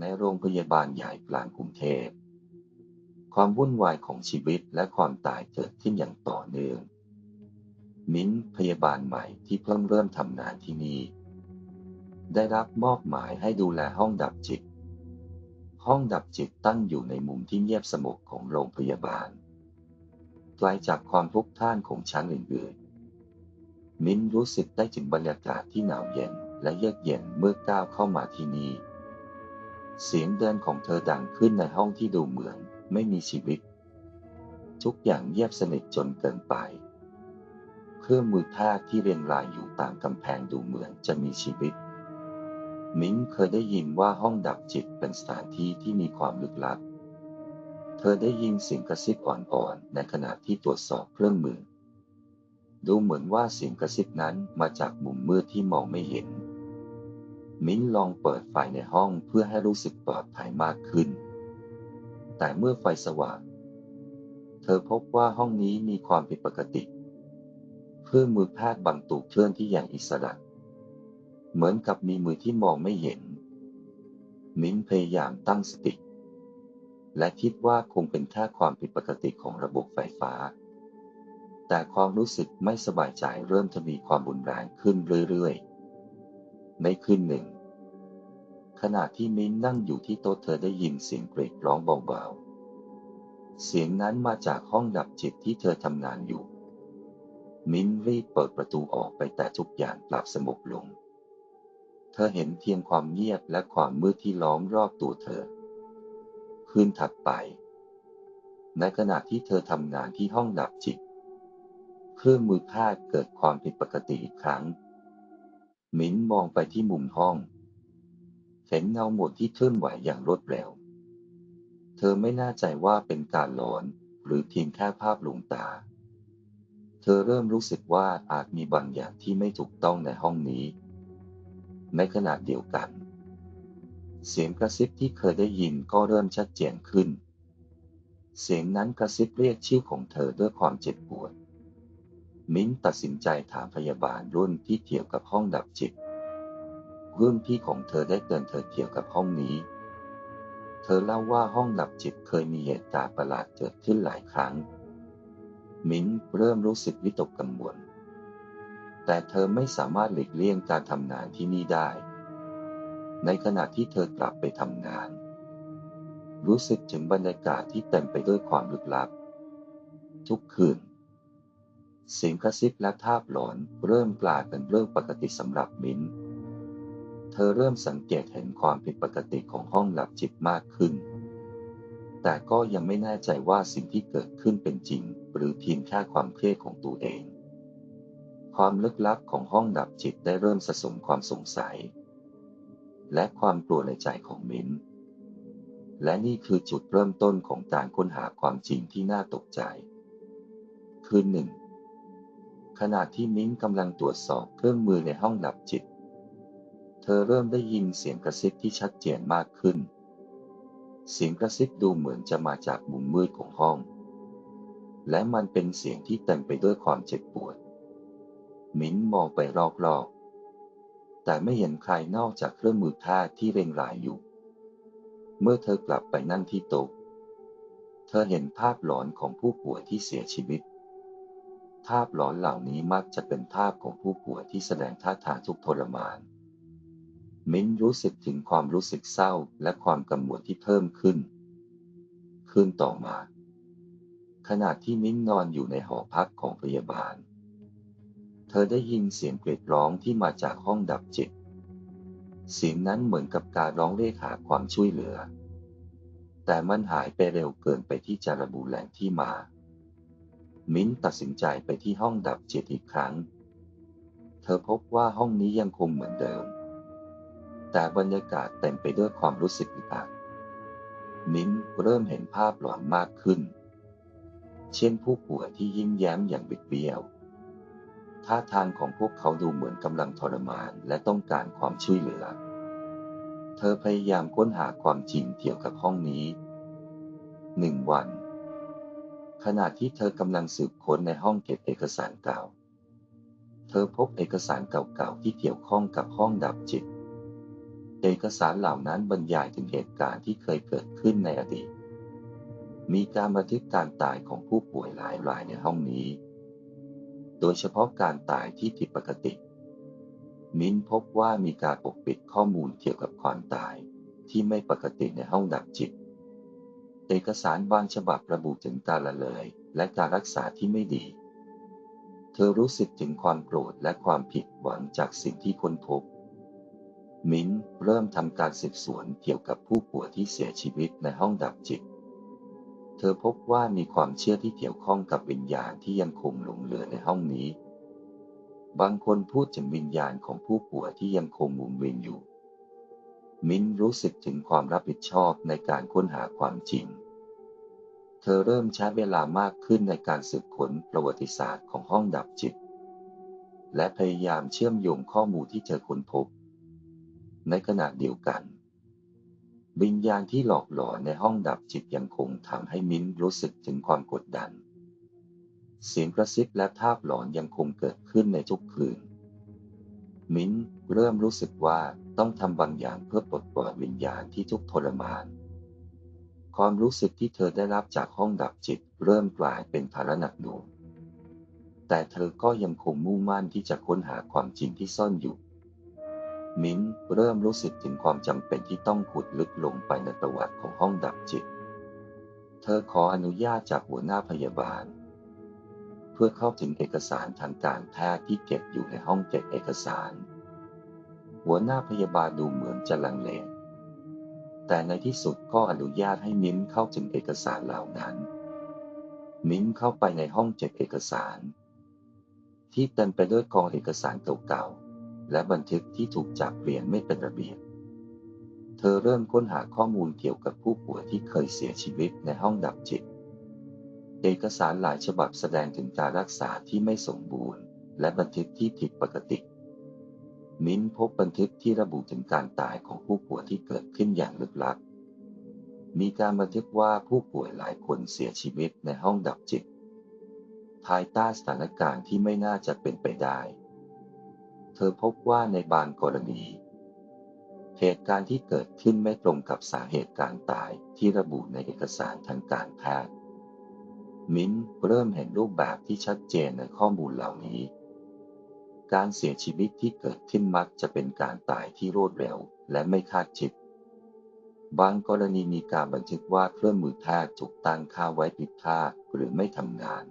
ในโรงพยาบาลใหญ่กลางกรุงเทพ ความวุ่นวายของชีวิตและความตายเกิดขึ้นอย่างต่อเนื่อง มิ้นพยาบาลใหม่ที่เพิ่งเริ่มทำงานที่นี่ ได้รับมอบหมายให้ดูแลห้องดับจิต ห้องดับจิตตั้งอยู่ในมุมที่เงียบสงบของโรงพยาบาล ไกลจากความพลุกพล่านของชั้นอื่นๆ มิ้นรู้สึกได้ถึงบรรยากาศที่หนาวเย็นและเยือกเย็นเมื่อก้าวเข้ามาที่นี่ เสียงเดินของเธอดังขึ้นในห้องที่ดูเหมือนไม่มีชีวิต ทุกอย่างเงียบสนิทจนเกินไป เครื่องมือทย์ที่เรียงรายอยู่ตามกำแพงดูเหมือนจะมีชีวิต มิ้นเคยได้ยินว่าห้องดับจิตเป็นสถานที่ที่มีความลึกลับ เธอได้ยินเสียงกระซิบอ่อนๆในขณะที่ตรวจสอบเครื่องมือ ดูเหมือนว่าเสียงกระซิบนั้นมาจากมุมมืดที่มองไม่เห็น มิ้นลองเปิดไฟในห้องเพื่อให้รู้สึกปลอดภัยมากขึ้น แต่เมื่อไฟสว่าง เธอพบว่าห้องนี้มีความผิดปกติเครื่อมือแพทย์บางตูเคลื่อนที่อย่างอิสระ เหมือนกับมีมือที่มองไม่เห็น มิ้นพยายามตั้งสติ และคิดว่าคงเป็นแค่ความผิดปกติของระบบไฟฟ้า แต่ความรู้สึกไม่สบายใจเริ่มทวีความรุนแรงขึ้นเรื่อยๆ ในคืนหนึ่ง ขณะที่มิ้นนั่งอยู่ที่โต๊ะเธอได้ยินเสียงกรีดร้องเบาๆ เสียงนั้นมาจากห้องดับจิตที่เธอทำงานอยู่ มิ้นรีบเปิดประตูออกไปแต่ทุกอย่างกลับสงบลง เธอเห็นเพียงความเงียบและความมืดที่ล้อมรอบตัวเธอ คืนถัดไป ในขณะที่เธอทำงานที่ห้องดับจิต เครื่องมือแพทย์เกิดความผิดปกติอีกครั้ง มิ้นมองไปที่มุมห้อง เห็นเงาหมดที่เคลื่อนไหวอย่างรวดเร็ว เธอไม่แน่ใจว่าเป็นการหลอนหรือเพียงแค่ภาพลวงตา เธอเริ่มรู้สึกว่าอาจมีบางอย่างที่ไม่ถูกต้องในห้องนี้ ในขณะเดียวกัน เสียงกระซิบที่เคยได้ยินก็เริ่มชัดเจนขึ้น เสียงนั้นกระซิบเรียกชื่อของเธอด้วยความเจ็บปวด มิ้นตัดสินใจถามพยาบาลรุ่นที่เกี่ยวกับห้องดับจิต รุ่นพี่ของเธอได้เตือนเธอเกี่ยวกับห้องนี้ เธอเล่าว่าห้องดับจิตเคยมีเหตุการณ์ประหลาดเกิดขึ้นหลายครั้ง มิ้นเริ่มรู้สึกวิตกกังวล แต่เธอไม่สามารถหลีกเลี่ยงการทำงานที่นี่ได้ ในขณะที่เธอกลับไปทำงาน รู้สึกถึงบรรยากาศที่เต็มไปด้วยความลึกลับ ทุกคืน เสียงกระซิบและภาพหลอนเริ่มกลายเป็นเรื่องปกติสำหรับมิ้นเธอเริ่มสังเกตเห็นความผิดปกติของห้องหลับจิตมากขึ้น แต่ก็ยังไม่แน่ใจว่าสิ่งที่เกิดขึ้นเป็นจริง หรือเพียงแค่ความเครียดของตัวเอง ความลึกลับของห้องดับจิตได้เริ่มสะสมความสงสัย และความกลัวในใจของมิ้นและนี่คือจุดเริ่มต้นของการค้นหาความจริงที่น่าตกใจ คืนหนึ่ง ขณะที่มิ้นกำลังตรวจสอบเครื่องมือในห้องดับจิต เธอเริ่มได้ยินเสียงกระซิบที่ชัดเจนมากขึ้น เสียงกระซิบดูเหมือนจะมาจากมุมมืดของห้อง และมันเป็นเสียงที่เต็มไปด้วยความเจ็บปวด มิ้นมองไปรอบๆ แต่ไม่เห็นใครนอกจากเครื่องมือแพทย์ที่เร่งรายอยู่ เมื่อเธอกลับไปนั่งที่โต๊ะ เธอเห็นภาพหลอนของผู้ป่วยที่เสียชีวิต ภาพหลอนเหล่านี้มักจะเป็นภาพของผู้ป่วยที่แสดงท่าทางทุกทรมาน มิ้นรู้สึกถึงความรู้สึกเศร้าและความกังวลที่เพิ่มขึ้นคืนต่อมา ขณะที่มิ้นนอนอยู่ในหอพักของพยาบาล เธอได้ยินเสียงกรีดร้องที่มาจากห้องดับจิต เสียงนั้นเหมือนกับการร้องเรียกหาความช่วยเหลือ แต่มันหายไปเร็วเกินไปที่จะระบุแหล่งที่มา มิ้นตัดสินใจไปที่ห้องดับจิตอีกครั้ง เธอพบว่าห้องนี้ยังคงเหมือนเดิม แต่บรรยากาศเต็มไปด้วยความรู้สึกอึดอัดมิ้นเริ่มเห็นภาพหลอนมากขึ้น เช่นผู้ป่วยที่ยิ้มแย้มอย่างบิดเบี้ยว ท่าทางของพวกเขาดูเหมือนกำลังทรมานและต้องการความช่วยเหลือ เธอพยายามค้นหาความจริงเกี่ยวกับห้องนี้หนึ่งวัน ขณะที่เธอกำลังสืบค้นในห้องเก็บเอกสารเก่า เธอพบเอกสารเก่าๆที่เกี่ยวข้องกับห้องดับจิต เอกสารเหล่านั้นบรรยายถึงเหตุการณ์ที่เคยเกิดขึ้นในอดีต มีการบันทึกการตายของผู้ป่วยหลายรายในห้องนี้ โดยเฉพาะการตายที่ผิดปกติ มิ้นพบว่ามีการปกปิดข้อมูลเกี่ยวกับความตายที่ไม่ปกติในห้องดับจิต เอกสารบางฉบับระบุถึงการละเลย และการรักษาที่ไม่ดี เธอรู้สึกถึงความโกรธและความผิดหวังจากสิ่งที่ค้นพบ มิ้นเริ่มทำการสืบสวนเกี่ยวกับผู้ป่วยที่เสียชีวิตในห้องดับจิต เธอพบว่ามีความเชื่อที่เกี่ยวข้องกับวิญญาณที่ยังคงหลงเหลือในห้องนี้ บางคนพูดถึงวิญญาณของผู้ป่วยที่ยังคงมุนเวียนอยู่ มิ้นรู้สึกถึงความรับผิดชอบในการค้นหาความจริง เธอเริ่มใช้เวลามากขึ้นในการสืบค้นประวัติศาสตร์ของห้องดับจิต และพยายามเชื่อมโยงข้อมูลที่เธอค้นพบ ในขณะเดียวกัน วิญญาณที่หลอกหลอนในห้องดับจิตยังคงทำให้มิ้นรู้สึกถึงความกดดัน เสียงกระซิบและภาพหลอนยังคงเกิดขึ้นในทุกคืน มิ้นเริ่มรู้สึกว่าต้องทำบางอย่างเพื่อปลดปล่อยวิญญาณที่ทุกข์ทรมาน ความรู้สึกที่เธอได้รับจากห้องดับจิตเริ่มกลายเป็นภาระหนักหน่วงแต่เธอก็ยังคงมุ่งมั่นที่จะค้นหาความจริงที่ซ่อนอยู่ มิ้นเริ่มรู้สึกถึงความจำเป็นที่ต้องขุดลึกลงไปในประวัติของห้องดับจิต เธอขออนุญาตจากหัวหน้าพยาบาล เพื่อเข้าถึงเอกสารทางการแพทย์ที่เก็บอยู่ในห้องเก็บเอกสาร หัวหน้าพยาบาลดูเหมือนจะลังเล แต่ในที่สุดก็อนุญาตให้มิ้นเข้าถึงเอกสารเหล่านั้น มิ้นเข้าไปในห้องเก็บเอกสาร ที่เต็มไปด้วยกองเอกสารเก่าๆ และบันทึกที่ถูกจับเปลี่ยนไม่เป็นระเบียบเธอเริ่มค้นหาข้อมูลเกี่ยวกับผู้ป่วยที่เคยเสียชีวิตในห้องดับจิต เอกสารหลายฉบับแสดงถึงการรักษาที่ไม่สมบูรณ์ และบันทึกที่ผิดปกติ มิ้นพบบันทึกที่ระบุถึงการตายของผู้ป่วยที่เกิดขึ้นอย่างลึกลับ มีการบันทึกว่าผู้ป่วยหลายคนเสียชีวิตในห้องดับจิต ภายใต้สถานการณ์ที่ไม่น่าจะเป็นไปได้ เธอพบว่าในบางกรณี เหตุการณ์ที่เกิดขึ้นไม่ตรงกับสาเหตุการตายที่ระบุในเอกสารทางการแพทย์ มิ้นเริ่มเห็นรูปแบบที่ชัดเจนในข้อมูลเหล่านี้ การเสียชีวิตที่เกิดขึ้นมักจะเป็นการตายที่รวดเร็วและไม่คาดคิด บางกรณีมีการบันทึกว่าเครื่องมือแพทย์ถูกตั้งค่าไว้ผิดพลาหรือไม่ทำงาน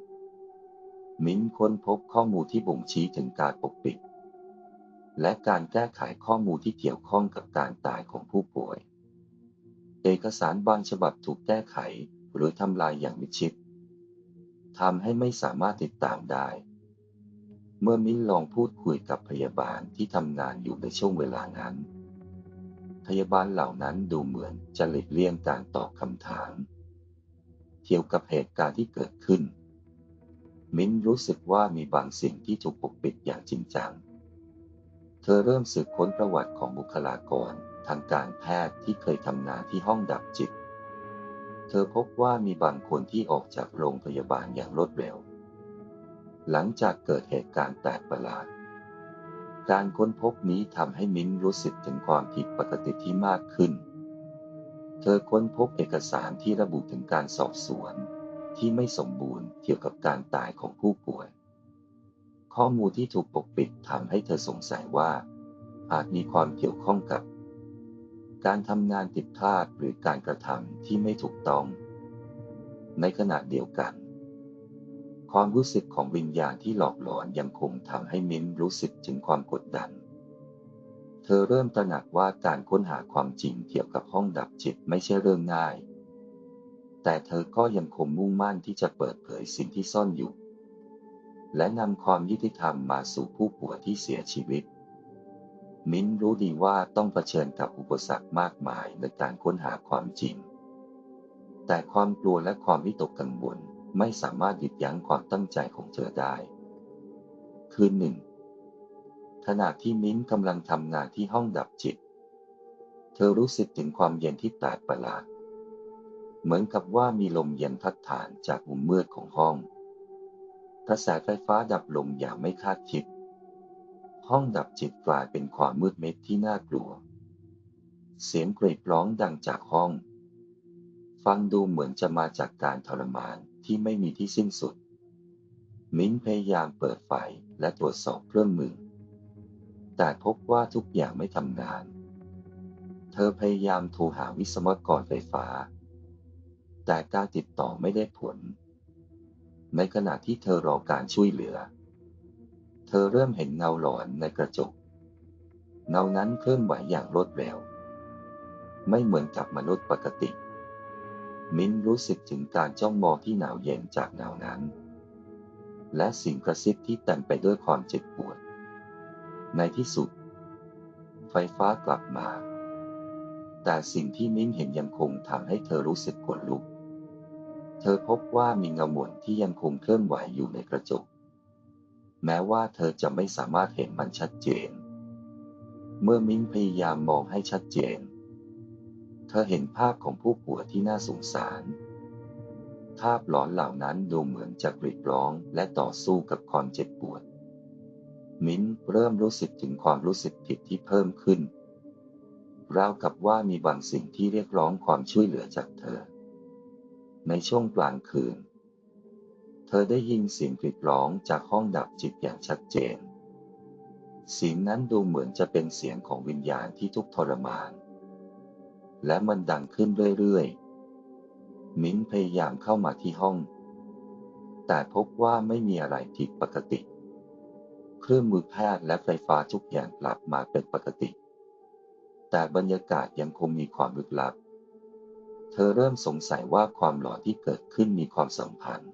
มิ้นค้นพบข้อมูลที่บ่งชี้ถึงการปกปิด และการแก้ไขข้อมูลที่เกี่ยวข้องกับการตายของผู้ป่วย เอกสารบางฉบับถูกแก้ไขหรือทำลายอย่างมิชิด ทำให้ไม่สามารถติดตามได้ เมื่อมิ้นลองพูดคุยกับพยาบาลที่ทำงานอยู่ในช่วงเวลานั้น พยาบาลเหล่านั้นดูเหมือนจะหลีกเลี่ยงการตอบคำถาม เกี่ยวกับเหตุการณ์ที่เกิดขึ้น มิ้นรู้สึกว่ามีบางสิ่งที่ถูกปกปิดอย่างจริงจัง เธอเริ่มสืบค้นประวัติของบุคลากรทางการแพทย์ที่เคยทำงานที่ห้องดับจิต เธอพบว่ามีบางคนที่ออกจากโรงพยาบาลอย่างรวดเร็ว หลังจากเกิดเหตุการณ์แปลกประหลาด การค้นพบนี้ทำให้มิ้นรู้สึกถึงความผิดปกติที่มากขึ้น เธอค้นพบเอกสารที่ระบุถึงการสอบสวน ที่ไม่สมบูรณ์เกี่ยวกับการตายของผู้ป่วย ข้อมูลที่ถูกปกปิดทำให้เธอสงสัยว่าอาจมีความเกี่ยวข้องกับ การทำงานผิดพลาดหรือการกระทำที่ไม่ถูกต้อง ในขณะเดียวกัน ความรู้สึกของวิญญาณที่หลอกหลอนยังคงทำให้มิ้นรู้สึกถึงความกดดัน เธอเริ่มตระหนักว่าการค้นหาความจริงเกี่ยวกับห้องดับจิตไม่ใช่เรื่องง่าย แต่เธอก็ยังคงมุ่งมั่นที่จะเปิดเผยสิ่งที่ซ่อนอยู่ และนำความยุติธรรมมาสู่ผู้ป่วยที่เสียชีวิต มิ้นรู้ดีว่าต้องเผชิญกับอุปสรรคมากมายในการค้นหาความจริง แต่ความกลัวและความวิตกกังวลไม่สามารถหยุดยั้งความตั้งใจของเธอได้ คืนหนึ่ง ขณะที่มิ้นกำลังทำงานที่ห้องดับจิต เธอรู้สึกถึงความเย็นที่แปลกประหลาด เหมือนกับว่ามีลมเย็นพัดผ่านจากมุมมืดของห้องกระแสไฟฟ้าดับลงอย่างไม่คาดคิด ห้องดับจิตกลายเป็นความมืดมิดที่น่ากลัว เสียงกรีดร้องดังจากห้อง ฟังดูเหมือนจะมาจากการทรมานที่ไม่มีที่สิ้นสุด มิ้นพยายามเปิดไฟและตรวจสอบเครื่องมือ แต่พบว่าทุกอย่างไม่ทำงาน เธอพยายามโทรหาวิศวกรไฟฟ้า แต่การติดต่อไม่ได้ผล ในขณะที่เธอรอการช่วยเหลือ เธอเริ่มเห็นเงาหลอนในกระจก เงานั้นเคลื่อนไหวอย่างรวดเร็ว ไม่เหมือนกับมนุษย์ปกติ มิ้นรู้สึกถึงการจ้องมองที่หนาวเย็นจากเงานั้น และสิ่งกระซิบที่เต็มไปด้วยความเจ็บปวด ในที่สุด ไฟฟ้ากลับมา แต่สิ่งที่มิ้นเห็นยังคงทำให้เธอรู้สึกขนลุก เธอพบว่ามีเงาหมุนที่ยังคงเคลื่อนไหวอยู่ในกระจก แม้ว่าเธอจะไม่สามารถเห็นมันชัดเจน เมื่อมิ้นพยายามมองให้ชัดเจน เธอเห็นภาพของผู้ป่วยที่น่าสงสาร ภาพหลอนเหล่านั้นดูเหมือนจะกรีดร้องและต่อสู้กับความเจ็บปวด มิ้นเริ่มรู้สึกถึงความรู้สึกผิดที่เพิ่มขึ้นราวกับว่ามีบางสิ่งที่เรียกร้องความช่วยเหลือจากเธอ ในช่วงกลางคืน เธอได้ยินเสียงกรีดร้องจากห้องดับจิตอย่างชัดเจน เสียงนั้นดูเหมือนจะเป็นเสียงของวิญญาณที่ทุกทรมาน และมันดังขึ้นเรื่อยๆ มิ้นพยายามเข้ามาที่ห้อง แต่พบว่าไม่มีอะไรผิดปกติ เครื่องมือแพทย์และไฟฟ้าทุกอย่างกลับมาเป็นปกติ แต่บรรยากาศยังคงมีความลึกลับ เธอเริ่มสงสัยว่าความหลอนที่เกิดขึ้นมีความสัมพันธ์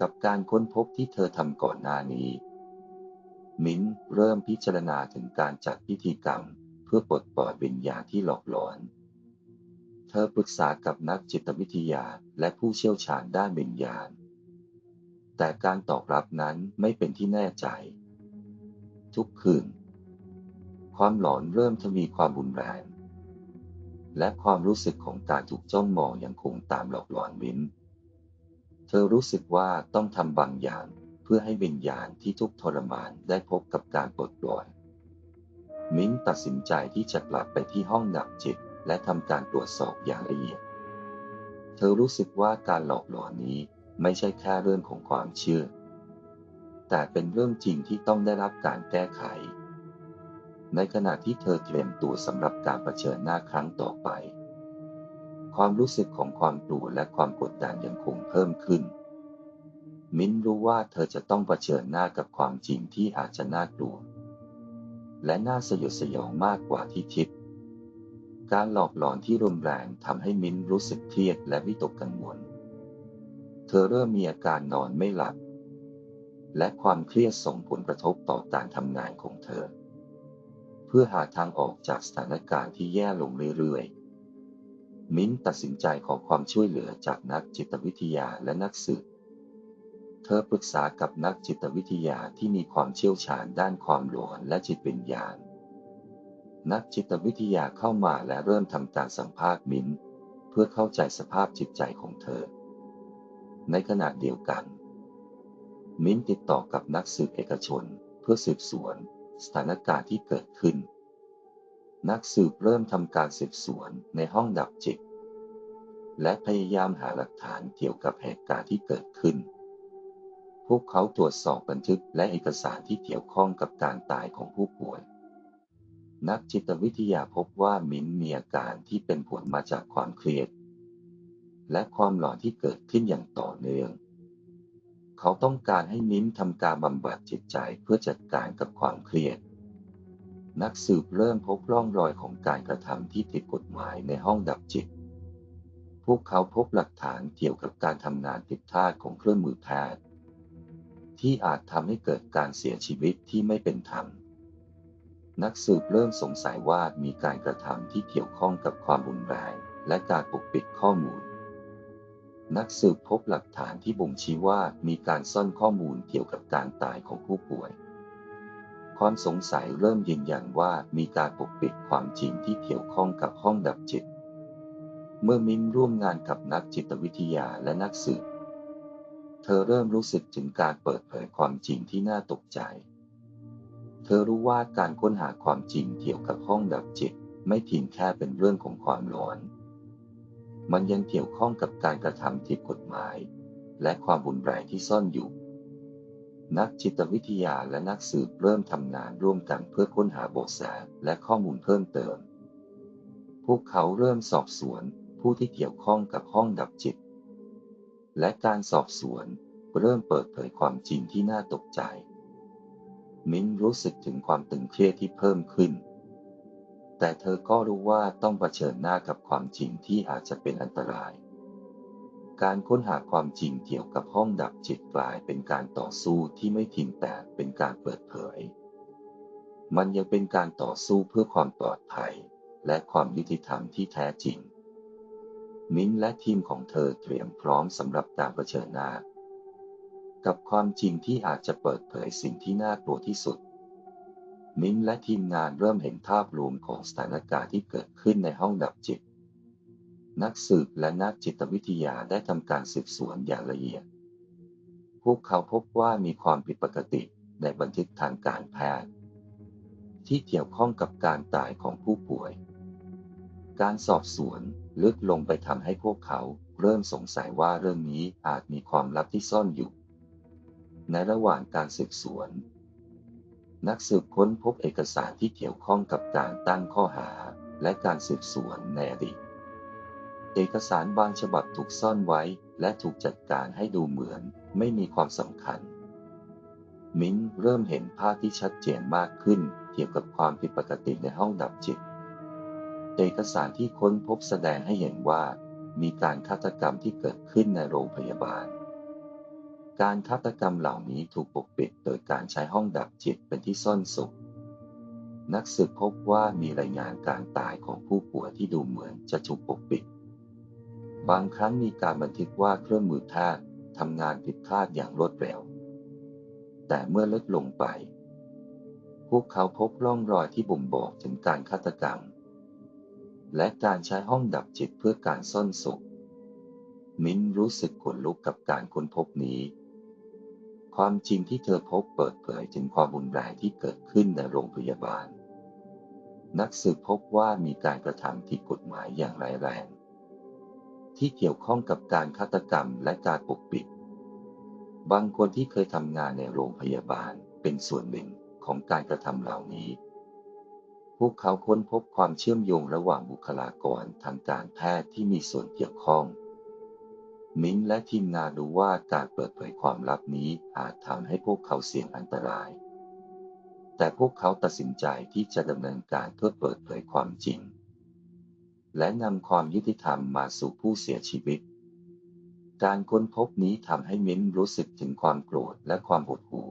กับการค้นพบที่เธอทำก่อนหน้านี้ มิ้นเริ่มพิจารณาถึงการจัดพิธีกรรม เพื่อปลดปล่อยวิญญาณที่หลอกหลอน เธอปรึกษากับนักจิตวิทยาและผู้เชี่ยวชาญด้านวิญญาณ แต่การตอบรับนั้นไม่เป็นที่แน่ใจ ทุกคืน ความหลอนเริ่มทวีความรุนแรง และความรู้สึกของการถูกจ้องมองยังคงตามหลอกหลอนมิ้น เธอรู้สึกว่าต้องทำบางอย่างเพื่อให้วิญญาณที่ทุกข์ทรมานได้พบกับการปลดปล่อย มิ้นตัดสินใจที่จะกลับไปที่ห้องดับจิตและทำการตรวจสอบอย่างละเอียด เธอรู้สึกว่าการหลอกหลอนนี้ไม่ใช่แค่เรื่องของความเชื่อ แต่เป็นเรื่องจริงที่ต้องได้รับการแก้ไข ในขณะที่เธอเตรียมตัวสำหรับการรเผชิญหน้าครั้งต่อไป ความรู้สึกของความกลัวและความกดดันยังคงเพิ่มขึ้น มิ้นรู้ว่าเธอจะต้องเผชิญหน้ากับความจริงที่อาจจะน่ากลัว และน่าสยดสยองมากกว่าที่คิด การหลอกหลอนที่รุนแรงทำให้มิ้นรู้สึกเครียดและวิตกกังวล เธอเริ่มมีอาการนอนไม่หลับ และความเครียดส่งผลกระทบต่อการทำงานของเธอ เพื่อหาทางออกจากสถานการณ์ที่แย่ลงเรื่อยๆ มิ้นตัดสินใจขอความช่วยเหลือจากนักจิตวิทยาและนักสืบ เธอปรึกษากับนักจิตวิทยาที่มีความเชี่ยวชาญด้านความหลอนและจิตวิญญาณ นักจิตวิทยาเข้ามาและเริ่มทำการสัมภาษณ์มิ้น เพื่อเข้าใจสภาพจิตใจของเธอ ในขณะเดียวกัน มิ้นติดต่อกับนักสืบเอกชน เพื่อสืบสวน สถานการณ์ที่เกิดขึ้น นักสืบเริ่มทำการสืบสวนในห้องดับจิต และพยายามหาหลักฐานเกี่ยวกับเหตุการณ์ที่เกิดขึ้น พวกเขาตรวจสอบบันทึกและเอกสารที่เกี่ยวข้องกับการตายของผู้ป่วย นักจิตวิทยาพบว่ามิ้นมีอาการที่เป็นผลมาจากความเครียด และความหลอนที่เกิดขึ้นอย่างต่อเนื่อง เขาต้องการให้มิ้นทำการบำบัดจิตใจเพื่อจัดการกับความเครียด นักสืบเริ่มพบร่องรอยของการกระทำที่ผิดกฎหมายในห้องดับจิต พวกเขาพบหลักฐานเกี่ยวกับการทำงานผิดพลาดของเครื่องมือแพทย์ ที่อาจทำให้เกิดการเสียชีวิตที่ไม่เป็นธรรม นักสืบเริ่มสงสัยว่ามีการกระทำที่เกี่ยวข้องกับความรุนแรงและการปกปิดข้อมูล นักสืบพบหลักฐานที่บ่งชี้ว่ามีการซ่อนข้อมูลเกี่ยวกับการตายของผู้ป่วย ความสงสัยเริ่มยืนยันว่ามีการปกปิดความจริงที่เกี่ยวข้องกับห้องดับจิต เมื่อมิ้นร่วมงานกับนักจิตวิทยาและนักสืบ เธอเริ่มรู้สึกถึงการเปิดเผยความจริงที่น่าตกใจ เธอรู้ว่าการค้นหาความจริงเกี่ยวกับห้องดับจิต ไม่เพียงแค่เป็นเรื่องของความหลอน มันยังเกี่ยวข้องกับการกระทำผิดกฎหมาย และความรุนแรงที่ซ่อนอยู่ นักจิตวิทยาและนักสืบเริ่มทำงานร่วมกันเพื่อค้นหาเบาะแสและข้อมูลเพิ่มเติม พวกเขาเริ่มสอบสวนผู้ที่เกี่ยวข้องกับห้องดับจิต และการสอบสวนเริ่มเปิดเผยความจริงที่น่าตกใจ มิ้นรู้สึกถึงความตึงเครียดที่เพิ่มขึ้น แต่เธอก็รู้ว่าต้องเผชิญหน้ากับความจริงที่อาจจะเป็นอันตราย การค้นหาความจริงเกี่ยวกับห้องดับจิตกลายเป็นการต่อสู้ที่ไม่เพียงแต่เป็นการเปิดเผย มันยังเป็นการต่อสู้เพื่อความปลอดภัย และความยุติธรรมที่แท้จริง มิ้นและทีมของเธอเตรียมพร้อมสำหรับการเผชิญหน้า กับความจริงที่อาจจะเปิดเผยสิ่งที่น่ากลัวที่สุด มิ้นและทีมงานเริ่มเห็นภาพรวมของสถานการณ์ที่เกิดขึ้นในห้องดับจิต นักสืบและนักจิตวิทยาได้ทำการสืบสวนอย่างละเอียด พวกเขาพบว่ามีความผิดปกติในบันทึกทางการแพทย์ ที่เกี่ยวข้องกับการตายของผู้ป่วย การสอบสวนลึกลงไปทำให้พวกเขาเริ่มสงสัยว่าเรื่องนี้อาจมีความลับที่ซ่อนอยู่ ในระหว่างการสืบสวน นักสืบค้นพบเอกสารที่เกี่ยวข้องกับการตั้งข้อหาและการสืบสวนในอดีต เอกสารบางฉบับถูกซ่อนไว้และถูกจัดการให้ดูเหมือนไม่มีความสำคัญ มิ้นเริ่มเห็นภาพที่ชัดเจนมากขึ้นเกี่ยวกับความผิดปกติในห้องดับจิต เอกสารที่ค้นพบแสดงให้เห็นว่า มีการฆาตกรรมที่เกิดขึ้นในโรงพยาบาล การฆาตกรรมเหล่านี้ถูกปกปิดโดยการใช้ห้องดับจิตเป็นที่ซ่อนสุขนักสืบพบว่ามีรายงานการตายของผู้ป่วยที่ดูเหมือนจะถูกปกปิด บางครั้งมีการบันทึกว่าเครื่องมือแพทย์ทำงานผิดพลาดอย่างรวดเร็ว แต่เมื่อลึกลงไป พวกเขาพบร่องรอยที่บ่งบอกถึงการฆาตกรรม และการใช้ห้องดับจิตเพื่อการซ่อนสุขมิ้นรู้สึกขนลุกกับการค้นพบนี้ ความจริงที่เธอพบเปิดเผยถึงความรุนแรงที่เกิดขึ้นในโรงพยาบาล นักสืบพบว่ามีการกระทำที่กฎหมายอย่างร้ายแรง ที่เกี่ยวข้องกับการฆาตกรรมและการปกปิด บางคนที่เคยทำงานในโรงพยาบาลเป็นส่วนหนึ่งของการกระทำเหล่านี้ พวกเขาค้นพบความเชื่อมโยงระหว่างบุคลากรทางการแพทย์ที่มีส่วนเกี่ยวข้อง มิ้นและทีมงานรู้ว่าการเปิดเผยความลับนี้อาจทำให้พวกเขาเสี่ยงอันตราย แต่พวกเขาตัดสินใจที่จะดำเนินการเพื่อเปิดเผยความจริง และนำความยุติธรรมมาสู่ผู้เสียชีวิต การค้นพบนี้ทำให้มิ้นรู้สึกถึงความโกรธและความหดหู่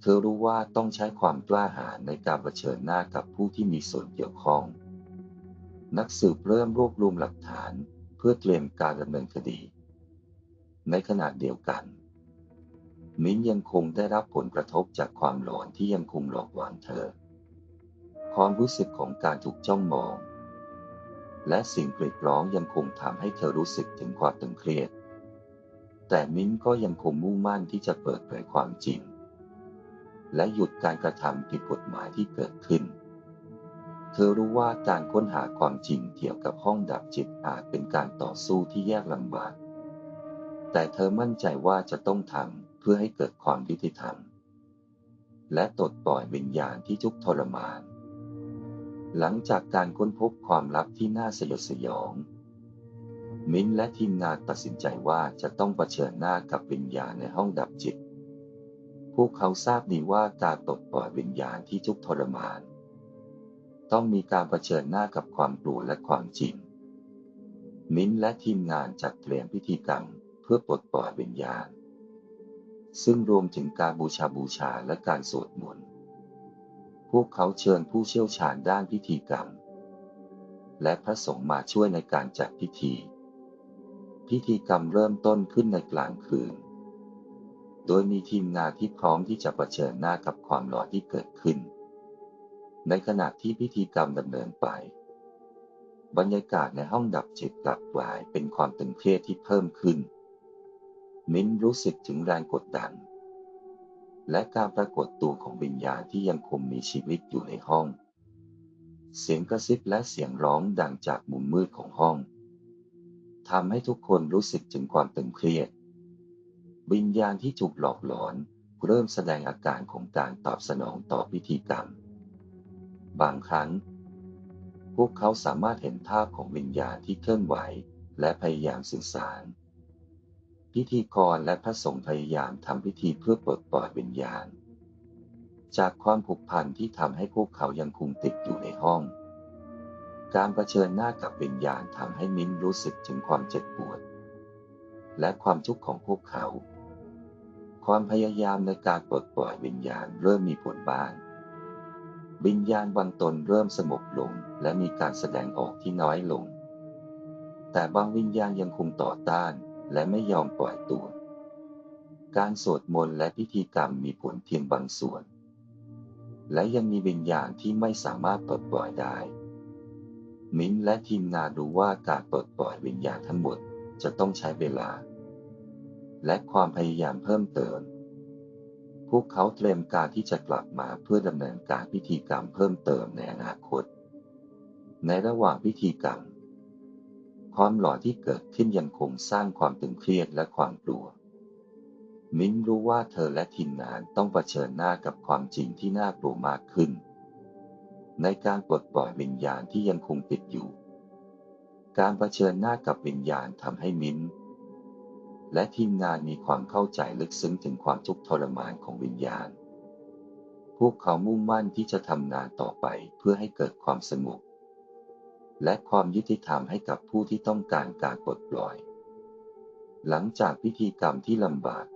เธอรู้ว่าต้องใช้ความกล้าหาญในการเผชิญหน้ากับผู้ที่มีส่วนเกี่ยวข้อง นักสืบเริ่มรวบรวมหลักฐานเพื่อเตรียมการดำเนินคดี ในขณะเดียวกัน มิ้นยังคงได้รับผลกระทบจากความหลอนที่ยังคงหลอกหลอนเธอ ความรู้สึกของการถูกจ้องมอง และสิ่งกรีดร้องยังคงทำให้เธอรู้สึกถึงความตึงเครียด แต่มิ้นก็ยังคงมุ่งมั่นที่จะเปิดเผยความจริง และหยุดการกระทำผิดกฎหมายที่เกิดขึ้น เธอรู้ว่าการค้นหาความจริงเกี่ยวกับห้องดับจิตอาจเป็นการต่อสู้ที่ยากลำบาก แต่เธอมั่นใจว่าจะต้องทำเพื่อให้เกิดความยุติธรรม และตดปล่อยวิญญาณที่ทุกทรมาน หลังจากการค้นพบความลับที่น่าสยดสยอง มิ้นและทีมงานตัดสินใจว่าจะต้องเผชิญหน้ากับวิญญาณในห้องดับจิต พวกเขาทราบดีว่าการตดปล่อยวิญญาณที่ทุกทรมาน ต้องมีการรเผชิญหน้ากับความกลัวและความจริง มิ้นและทีมงานจัดเตรียมพิธีกรรมเพื่อปลดปล่อยวิญญาณ ซึ่งรวมถึงการบูชาบูชาและการสวดมนต์ วกเขาเชิญผู้เชี่ยวชาญด้านพิธีกรรม และพระสงฆ์มาช่วยในการจัดพิธี พิธีกรรมเริ่มต้นขึ้นในกลางคืน โดยมีทีมงานที่พร้อมที่จะะเผชิญหน้ากับความหลอนที่เกิดขึ้น ในขณะที่พิธีกรรมดำเนินไป บรรยากาศในห้องดับจิตกลับกลายเป็นความตึงเครียดที่เพิ่มขึ้น มิ้นรู้สึกถึงแรงกดดัน และการปรากฏตัวของวิญญาณที่ยังคงมีชีวิตอยู่ในห้อง เสียงกระซิบและเสียงร้องดังจากมุมมืดของห้องทำให้ทุกคนรู้สึกถึงความตึงเครียด วิญญาณที่ถูกหลอกหลอนเริ่มแสดงอาการของการตอบสนองต่อพิธีกรรม บางครั้ง พวกเขาสามารถเห็นภาพของวิญญาณที่เคลื่อนไหว และพยายามสื่อสาร พิธีกรและพระสงฆ์พยายามทำพิธีเพื่อปลดปล่อยวิญญาณ จากความผูกพันที่ทำให้พวกเขายังคงติดอยู่ในห้อง การรเผชิญหน้ากับวิญญาณทำให้มิ้นรู้สึกถึงความเจ็บปวด และความทุกข์ของพวกเขา ความพยายามในการปลดปล่อยวิญญาณเริ่มมีผลบ้างวิญญาณบางตนเริ่มสงบลงและมีการแสดงออกที่น้อยลง แต่บางวิญญาณยังคงต่อต้าน และไม่ยอมปล่อยตัว การสวดมนต์และพิธีกรรมมีผลเพียงบางส่วน และยังมีวิญญาณที่ไม่สามารถปลดปล่อยได้ มิ้นและทีมงานรู้ว่าการปลดปล่อยวิญญาณทั้งหมดจะต้องใช้เวลา และความพยายามเพิ่มเติม พวกเขาเตรียมการที่จะกลับมาเพื่อดำเนินการพิธีกรรมเพิ่มเติมในอนาคต ในระหว่างพิธีกรรม ความหลอนที่เกิดขึ้นยังคงสร้างความตึงเครียดและความกลัว มิ้นรู้ว่าเธอและทีมงานต้องเผชิญหน้ากับความจริงที่น่ากลัวมากขึ้น ในการปลดปล่อยวิญญาณที่ยังคงติดอยู่ การเผชิญหน้ากับวิญญาณทำให้มิ้นและทีมงานมีความเข้าใจลึกซึ้งถึงความทุกข์ทรมานของวิญญาณ พวกเขามุ่งมั่นที่จะทำงานต่อไปเพื่อให้เกิดความสงบ และความยุติธรรมให้กับผู้ที่ต้องการการปลดปล่อย หลังจากพิธีกรรมที่ลำบาก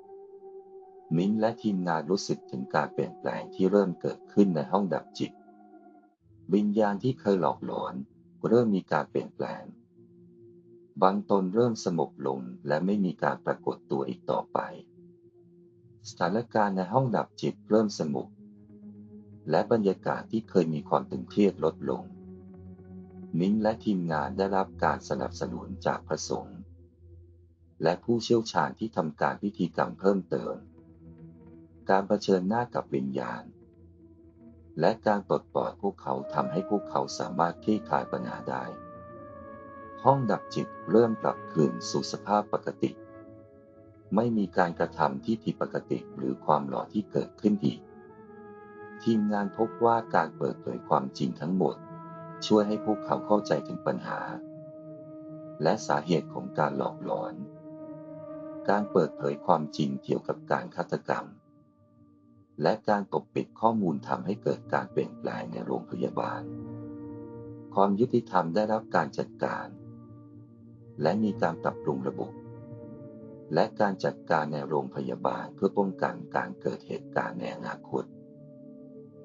มิ้นและทีมงานรู้สึกถึงการเปลี่ยนแปลงที่เริ่มเกิดขึ้นในห้องดับจิต วิญญาณที่เคยหลอกหลอนเริ่มมีการเปลี่ยนแปลง บางตนเริ่มสงบลงและไม่มีการปรากฏตัวอีกต่อไป สถานการณ์ในห้องดับจิตเริ่มสงบและบรรยากาศที่เคยมีความตึงเครียดลดลง มิ้นและทีมงานได้รับการสนับสนุนจากพระสงฆ์และผู้เชี่ยวชาญที่ทำการพิธีกรรมเพิ่มเติม การเผชิญหน้ากับวิญญาณ และการปลดปล่อยพวกเขาทำให้พวกเขาสามารถคลี่คลายปัญหาได้ ห้องดับจิตเริ่มกลับคืนสู่สภาพปกติ ไม่มีการกระทำที่ผิดปกติหรือความหลอนที่เกิดขึ้นอีก ทีมงานพบว่าการเปิดเผยความจริงทั้งหมด ช่วยให้พวกเขาเข้าใจถึงปัญหา และสาเหตุของการหลอกหลอน การเปิดเผยความจริงเกี่ยวกับการฆาตกรรม และการปกปิดข้อมูลทำให้เกิดการเปลี่ยนแปลงในโรงพยาบาล ความยุติธรรมได้รับการจัดการ และมีการปรับปรุงระบบและการจัดการในโรงพยาบาลเพื่อป้องกันการเกิดเหตุการณ์ในอนาคต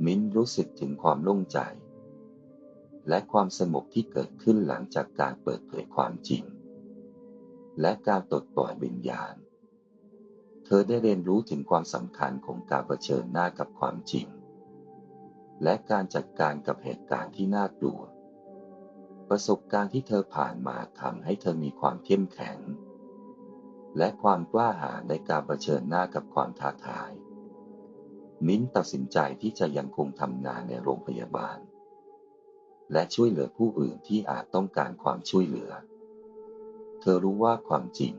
มิ้นรู้สึกถึงความโล่งใจ และความสงบที่เกิดขึ้นหลังจากการเปิดเผยความจริง และการตดปล่อยวิญญาณ เธอได้เรียนรู้ถึงความสำคัญของการเผชิญหน้ากับความจริง และการจัดการกับเหตุการณ์ที่น่ากลัว ประสบการณ์ที่เธอผ่านมาทำให้เธอมีความเข้มแข็ง และความกล้าหาญในการเผชิญหน้ากับความท้าทาย มิ้นตัดสินใจที่จะยังคงทำงานในโรงพยาบาล และช่วยเหลือผู้อื่นที่อาจต้องการความช่วยเหลือ เธอรู้ว่าความจริง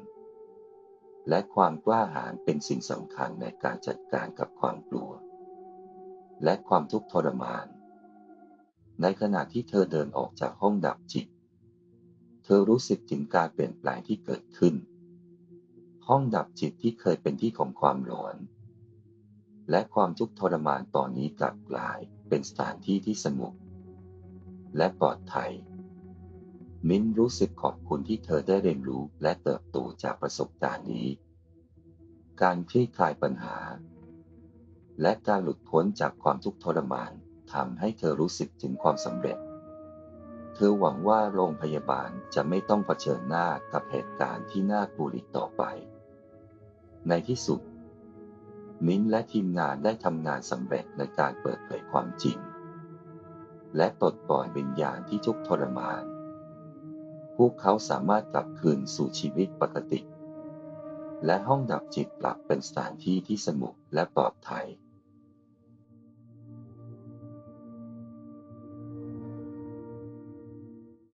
และความกล้าหาญเป็นสิ่งสำคัญในการจัดการกับความกลัว และความทุกข์ทรมาน ในขณะที่เธอเดินออกจากห้องดับจิต เธอรู้สึกถึงการเปลี่ยนแปลงที่เกิดขึ้น ห้องดับจิตที่เคยเป็นที่ของความหลอนและความทุกข์ทรมานตอนนี้กลับกลายเป็นสถานที่ที่สงบ และปลอดภัย มิ้นรู้สึกขอบคุณที่เธอได้เรียนรู้และเติบโตจากประสบการณ์นี้ การคลี่คลายปัญหา และการหลุดพ้นจากความทุกข์ทรมานทำให้เธอรู้สึกถึงความสำเร็จ เธอหวังว่าโรงพยาบาลจะไม่ต้องเผชิญหน้ากับเหตุการณ์ที่น่ากลัวอีกต่อไป ในที่สุด มิ้นและทีมงานได้ทำงานสำเร็จในการเปิดเผยความจริง และปลดปล่อยวิญญาณที่ทุกทรมาน พวกเขาสามารถกลับคืนสู่ชีวิตปกติ และห้องดับจิตกลับเป็นสถานที่ที่สงบและปลอดภัย